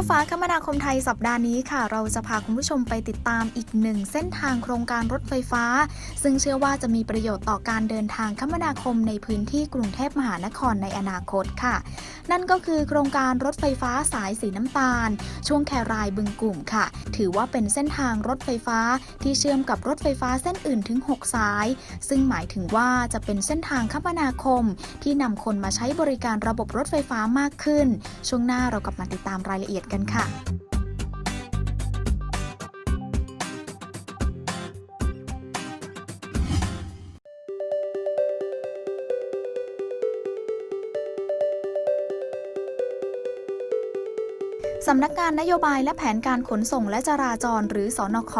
วฟ้าคมนาคมไทยสัปดาห์นี้ค่ะ เราจะพาคุณผู้ชมไปติดตามอีกหนึ่งเส้นทางโครงการรถไฟฟ้า ซึ่งเชื่อว่าจะมีประโยชน์ต่อการเดินทางคมนาคมในพื้นที่กรุงเทพมหานครในอนาคตค่ะ นั่นก็คือโครงการรถไฟฟ้าสายสีน้ำตาล ช่วงแครายบึงกลุ่มค่ะ ถือว่าเป็นเส้นทางรถไฟฟ้าที่เชื่อมกับรถไฟฟ้าเส้นอื่นถึง 6 สาย ซึ่งหมายถึงว่าจะเป็นเส้นทางคมนาคม ที่นำคนมาใช้บริการระบบรถไฟฟ้ามากขึ้น ช่วงหน้าเรากลับมาติดตามรายละเอียดกันค่ะ สำนักงานนโยบายและแผนการขนส่งและจราจรหรือสอนค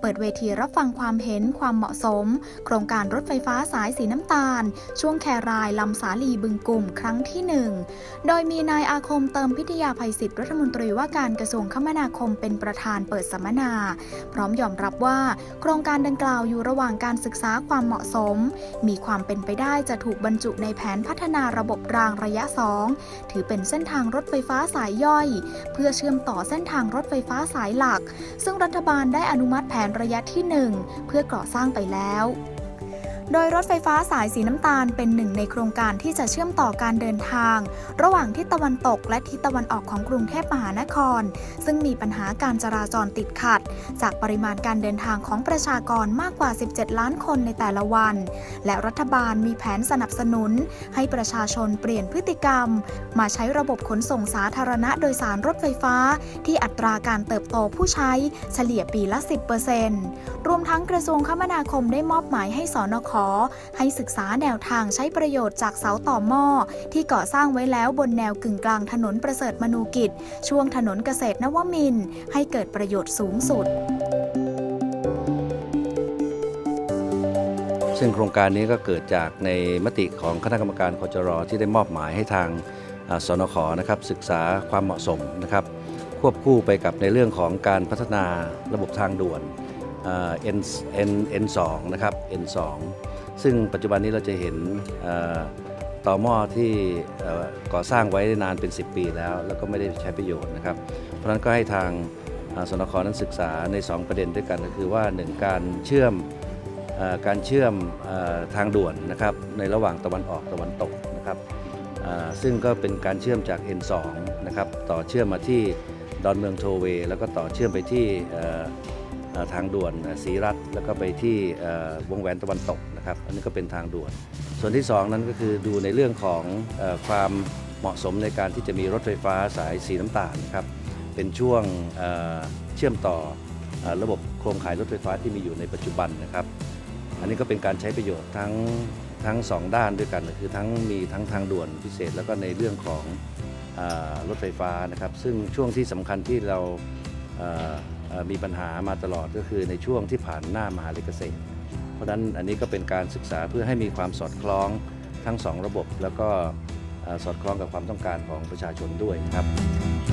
เปิดเวทีรับฟังความเห็นความเหมาะสม โครงการรถไฟฟ้าสายสีน้ำตาล ช่วงแครายลำสาลีบึงกลุ่มครั้งที่ 1 โดยมีนายอาคมเติมพิทยาภัยศิษย์รัฐมนตรีว่าการกระทรวงคมนาคมเป็นประธานเปิดสัมมนา พร้อมยอมรับว่า โครงการดังกล่าวอยู่ระหว่างการศึกษาความเหมาะสม มีความเป็นไปได้จะถูกบรรจุในแผนพัฒนาระบบรางระยะ 2 ถือเป็นเส้นทางรถไฟฟ้าสายย่อยเพื่อเชื่อมต่อเส้นทางรถไฟฟ้าสายหลัก ซึ่งรัฐบาลได้อนุมัติแผนระยะที่ 1 เพื่อก่อสร้างไปแล้ว โดยรถไฟฟ้าสายสีน้ำตาลเป็นหนึ่งในโครงการที่จะเชื่อมต่อการเดินทาง ระหว่างทิศตะวันตกและทิศตะวันออกของกรุงเทพมหานคร ซึ่งมีปัญหาการจราจรติดขัด จากปริมาณการเดินทางของประชากรมากกว่า 17 ล้านคนในแต่ละวัน และรัฐบาลมีแผนสนับสนุน ให้ประชาชนเปลี่ยนพฤติกรรม มาใช้ระบบขนส่งสาธารณะโดยสารรถไฟฟ้า ที่อัตราการเติบโตผู้ใช้เฉลี่ยปีละ 10%รวมทั้งกระทรวงคมนาคมได้มอบหมายให้สอนคให้ศึกษาแนวทางใช้ประโยชน์จากเสาต่อหม้อ ที่ก่อสร้างไว้แล้วบนแนวกึ่งกลางถนนประเสริฐมนูกิจ ช่วงถนนเกษตรนวมิน ให้เกิดประโยชน์สูงสุด ซึ่งโครงการนี้ก็เกิดจากในมติของคณะกรรมการคจรที่ได้มอบหมายให้ทางสนขนะครับศึกษาความเหมาะสมนะครับควบคู่ไปกับในเรื่องของการพัฒนาระบบทางด่วน N N N2 นะครับ N2 ซึ่งปัจจุบันนี้เราจะเห็นต่อหม้อที่ก่อสร้างไว้นานเป็น 10 ปีแล้ว แล้วก็ไม่ได้ใช้ประโยชน์นะครับ เพราะนั้นก็ให้ทางสนขนั้นศึกษาใน 2 ประเด็นด้วยกันก็คือว่า 1 การเชื่อมอการเชื่อมอทางด่วนนะครับในระหว่างตะวันออกตะวันตกนะครับซึ่งก็เป็นการเชื่อมจาก N2 นะครับต่อเชื่อมมาที่ดอนเมืองโทเวย์แล้วก็ต่อเชื่อมไปที่ ทางด่วนศรีรัตน์แล้วก็ไปที่วงแหวนตะวันตกนะครับ อันนี้ก็เป็นทางด่วน ส่วนที่ 2 นั้นก็คือดูในเรื่องของอความเหมาะสมในการที่จะมีรถไฟฟ้าสายสีน้ำตาลนะครับเป็นช่วงเชื่อมต่ออระบบโครงข่ายรถไฟฟ้าที่มีอยู่ในปัจจุบันนะครับ อันนี้ก็เป็นการใช้ประโยชน์ทั้งทั้งสองด้านด้วยกันคือทั้งมีทั้งทางด่วนพิเศษ แล้วก็ในเรื่องของอรถไฟฟ้านะครับ ซึ่งช่วงที่สำคัญที่เรา มีปัญหามาตลอดก็คือในช่วงที่ผ่านหน้ามหาลัยเกษตร เพราะฉะนั้นอันนี้ก็เป็นการศึกษาเพื่อให้มีความสอดคล้องทั้งสองระบบ แล้วก็สอดคล้องกับความต้องการของประชาชนด้วยครับ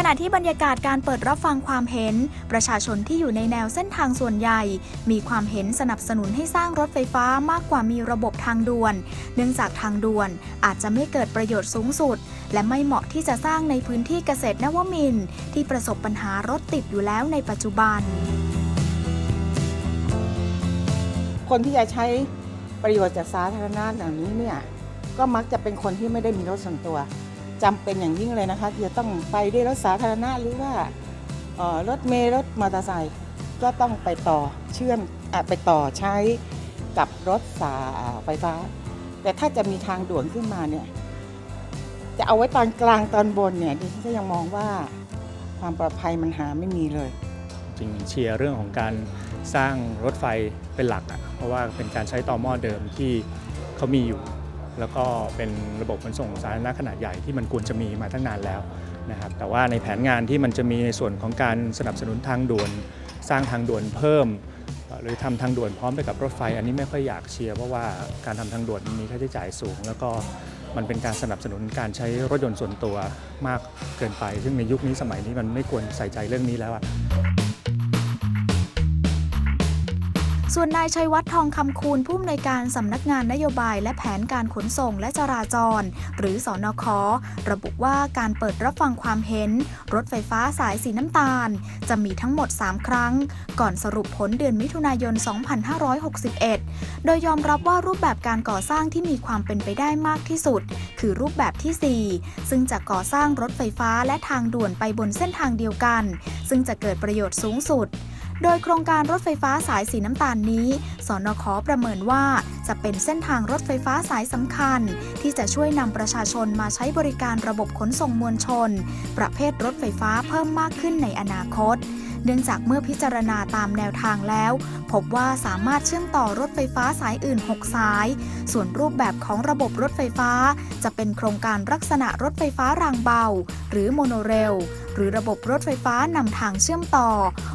ขณะที่บรรยากาศการเปิดรับฟังความเห็น ประชาชนที่อยู่ในแนวเส้นทางส่วนใหญ่ มีความเห็นสนับสนุนให้สร้างรถไฟฟ้ามากกว่ามีระบบทางด่วน เนื่องจากทางด่วนอาจจะไม่เกิดประโยชน์สูงสุด และไม่เหมาะที่จะสร้างในพื้นที่เกษตรนวมินที่ประสบปัญหารถติดอยู่แล้วในปัจจุบัน คนที่จะใช้ประโยชน์จากสาธารณะเหล่านี้เนี่ยก็มักจะเป็นคนที่ไม่ได้มีรถส่วนตัว จำเป็นอย่างยิ่งเลยนะคะที่จะต้องไปด้วยรถสาธารณะหรือว่ารถเมล์รถมอเตอร์ไซค์ก็ต้องไปต่อเชื่อมอไปต่อใช้กับรถสาไฟฟ้า แต่ถ้าจะมีทางด่วนขึ้นมาเนี่ยจะเอาไว้ตอนกลางตอนบนเนี่ยดิฉันก็ยังมองว่าความปลอดภัยมันหาไม่มีเลย จริงเชียร์เรื่องของการสร้างรถไฟเป็นหลักอะเพราะว่าเป็นการใช้ต่อหม้อเดิมที่เขามีอยู่ แล้วก็เป็นระบบขนส่งสาธารณะขนาดใหญ่ที่มันควรจะมีมาตั้งนานแล้วนะครับแต่ว่าในแผนงานที่มันจะมีในส่วนของการสนับสนุนทางด่วน สร้างทางด่วนเพิ่ม หรือทำทางด่วนพร้อมไปกับรถไฟ อันนี้ไม่ค่อยอยากเชียร์เพราะว่าการทำทางด่วนมีค่าใช้จ่ายสูง แล้วก็มันเป็นการสนับสนุนการใช้รถยนต์ส่วนตัวมากเกินไป ซึ่งในยุคนี้สมัยนี้มันไม่ควรใส่ใจเรื่องนี้แล้วอะ ส่วนนายชัยวัฒน์ทองคำคูณผู้อำนวยการสำนักงานนโยบายและแผนการขนส่งและจราจร หรือสอนคระบุว่าการเปิดรับฟังความเห็น รถไฟฟ้าสายสีน้ำตาล จะมีทั้งหมด 3 ครั้ง ก่อนสรุปผลเดือนมิถุนายน 2561 โดยยอมรับว่ารูปแบบการก่อสร้างที่มีความเป็นไปได้มากที่สุด คือรูปแบบทีสี่4 ซึ่งจะก่อสร้างรถไฟฟ้าและทางด่วนไปบนเส้นทางเดียวกัน ซึ่งจะเกิดประโยชน์สูงสุด โดยโครงการรถไฟฟ้าสายสีน้ำตาลนี้สนคประเมินว่าจะเป็นเส้นทางรถไฟฟ้าสายสำคัญ ที่จะช่วยนำประชาชนมาใช้บริการระบบขนส่งมวลชน ประเภทรถไฟฟ้าเพิ่มมากขึ้นในอนาคตเนื่องจากเมื่อพิจารณาตามแนวทางแล้ว พบว่าสามารถเชื่อมต่อรถไฟฟ้าสายอื่น 6 สาย ส่วนรูปแบบของระบบรถไฟฟ้า จะเป็นโครงการลักษณะรถไฟฟ้ารางเบา หรือโมโนเรล หรือระบบรถไฟฟ้านำทางเชื่อมต่อ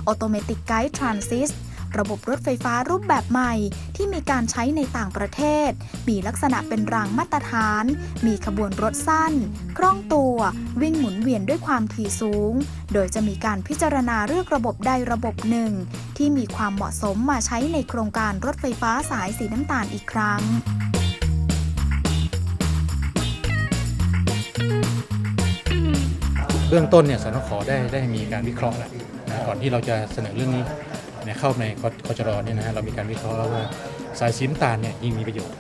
Automatic Guide Transit ระบบรถไฟฟ้ารูปแบบใหม่ ที่มีการใช้ในต่างประเทศ มีลักษณะเป็นรางมาตรฐาน มีขบวนรถสั้น คล่องตัว วิ่งหมุนเวียนด้วยความถี่สูง โดยจะมีการพิจารณาเลือกระบบใดระบบหนึ่ง ที่มีความเหมาะสมมาใช้ในโครงการรถไฟฟ้าสายสีน้ำตาลอีกครั้ง เบื้องต้นเนี่ยสนขได้ได้มีการวิเคราะห์แล้วนะก่อนที่เราจะเสนอเรื่องนี้เนี่ยเข้าในกกจรเนี่ยนะฮะเรามีการวิเคราะห์แล้วว่าสายสีน้ำตาลเนี่ยยิ่งมีประโยชน์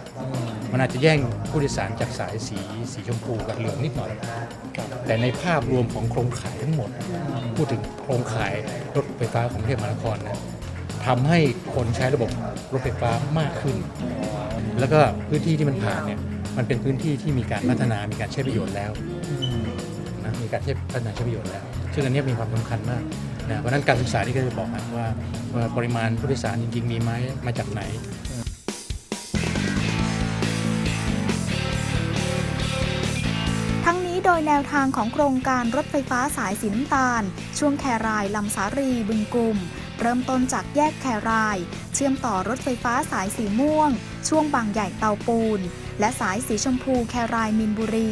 มันอาจจะแย่งผู้โดยสารจากสายสีสีชมพูกับเหลืองนิดหน่อย แต่ในภาพรวมของโครงข่ายทั้งหมด พูดถึงโครงข่ายรถไฟฟ้าของกรุงเทพมหานครนะทำให้คนใช้ระบบรถไฟฟ้ามากขึ้น แล้วก็พื้นที่ที่มันผ่านเนี่ยมันเป็นพื้นที่ที่มีการพัฒนามีการใช้ประโยชน์แล้ว นะมีการใช้พัฒนาใช้ประโยชน์แล้ว ซึ่งอันนี้มีความสำคัญมากนะเพราะนั้นการศึกษานี่ก็จะบอกนะว่าว่าปริมาณผู้โดยสารจริงๆมีไหมมาจากไหนทั้งนี้โดยแนวทางของโครงการรถไฟฟ้าสายสีน้ำตาล ช่วงแครายลำสารีบึงกลุ่ม เริ่มต้นจากแยกแคราย เชื่อมต่อรถไฟฟ้าสายสีม่วง ช่วงบางใหญ่เตาปูน และสายสีชมพูแครายมินบุรี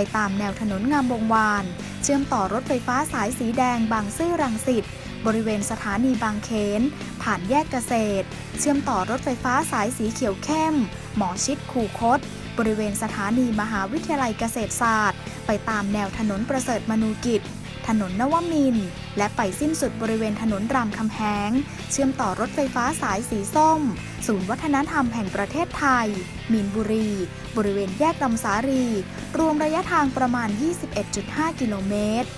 ไปตามแนวถนนงามวงวาน เชื่อมต่อรถไฟฟ้าสายสีแดงบางซื่อรังสิตบริเวณสถานีบางเขน ผ่านแยกเกษตร เชื่อมต่อรถไฟฟ้าสายสีเขียวเข้ม หมอชิดคูคต บริเวณสถานีมหาวิทยาลัยเกษตรศาสตร์ ไปตามแนวถนนประเสริฐมนูกิจ ถนนนวมิน และไปสิ้นสุดบริเวณถนนรามคำแหง เชื่อมต่อรถไฟฟ้าสายสีส้ม ศูนย์วัฒนธรรมแห่งประเทศไทย มีนบุรี บริเวณแยกลำสารี รวมระยะทางประมาณ 21.5 กิโลเมตร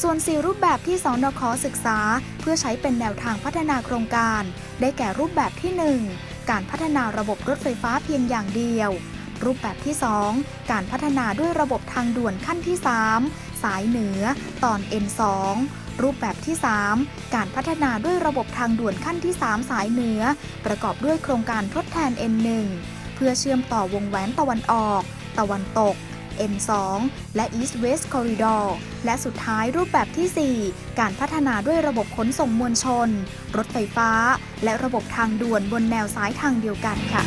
ส่วน 4 รูปแบบที่สนคศึกษา เพื่อใช้เป็นแนวทางพัฒนาโครงการ ได้แก่รูปแบบที่ 1 การพัฒนาระบบรถไฟฟ้าเพียงอย่างเดียว รูปแบบที่ 2 การพัฒนาด้วยระบบทางด่วนขั้นที่ 3 สายเหนือ ตอน N2 รูปแบบที่ 3 การพัฒนาด้วยระบบทางด่วนขั้นที่ 3 สายเหนือ ประกอบด้วยโครงการทดแทน N1 เพื่อเชื่อมต่อวงแหวนตะวันออก ตะวันตก N2 และ East West Corridor และสุดท้ายรูปแบบที่ 4 การพัฒนาด้วยระบบขนส่งมวลชน รถไฟฟ้า และระบบทางด่วนบนแนวสายทางเดียวกันค่ะ